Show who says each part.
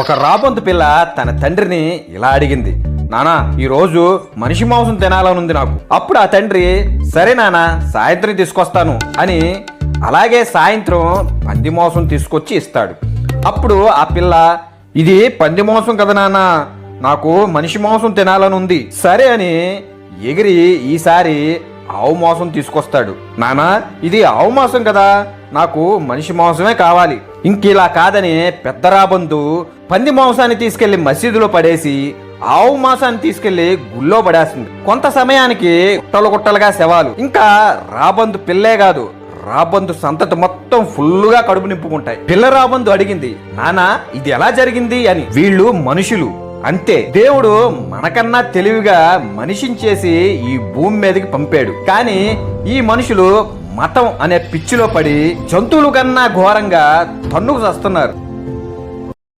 Speaker 1: ఒక రాబందు పిల్ల తన తండ్రిని ఇలా అడిగింది నానా ఈరోజు మనిషి మాంసం తినాలనుంది నాకు. అప్పుడు ఆ తండ్రి సరే నానా సాయంత్రం తీసుకొస్తాను అని అలాగే సాయంత్రం పంది మాంసం తీసుకొచ్చి ఇస్తాడు. అప్పుడు ఆ పిల్ల ఇది పంది మాంసం కదా నాన్న నాకు మనిషి మాంసం తినాలని ఉంది. సరే అని ఎగిరి ఈసారి ఆవు మాంసం తీసుకొస్తాడు. నానా ఇది ఆవు మాంసం కదా నాకు మనిషి మాంసమే కావాలి. ఇంకిలా కాదని పెద్ద రాబందు పంది మాంసాన్ని తీసుకెళ్ళి మసీదులో పడేసి ఆవు మాంసాన్ని తీసుకెళ్ళి గుళ్ళో పడేస్తుంది. కొంత సమయానికి గుట్టలు గుట్టలుగా శవాలు. ఇంకా రాబందు పిల్లే కాదు రాబందు సంతతి మొత్తం ఫుల్లుగా కడుపు నింపుకుంటాయి. పిల్ల రాబందు అడిగింది నానా ఇది ఎలా జరిగింది? అని. వీళ్ళు మనుషులు. అంతే. దేవుడు మనకన్నా తెలివిగా మనిషిని చేసి ఈ భూమి మీదకి పంపాడు. కానీ ఈ మనుషులు మతం అనే పిచ్చిలో పడి జంతువులు కన్నా ఘోరంగా తన్నుకు చస్తున్నారు.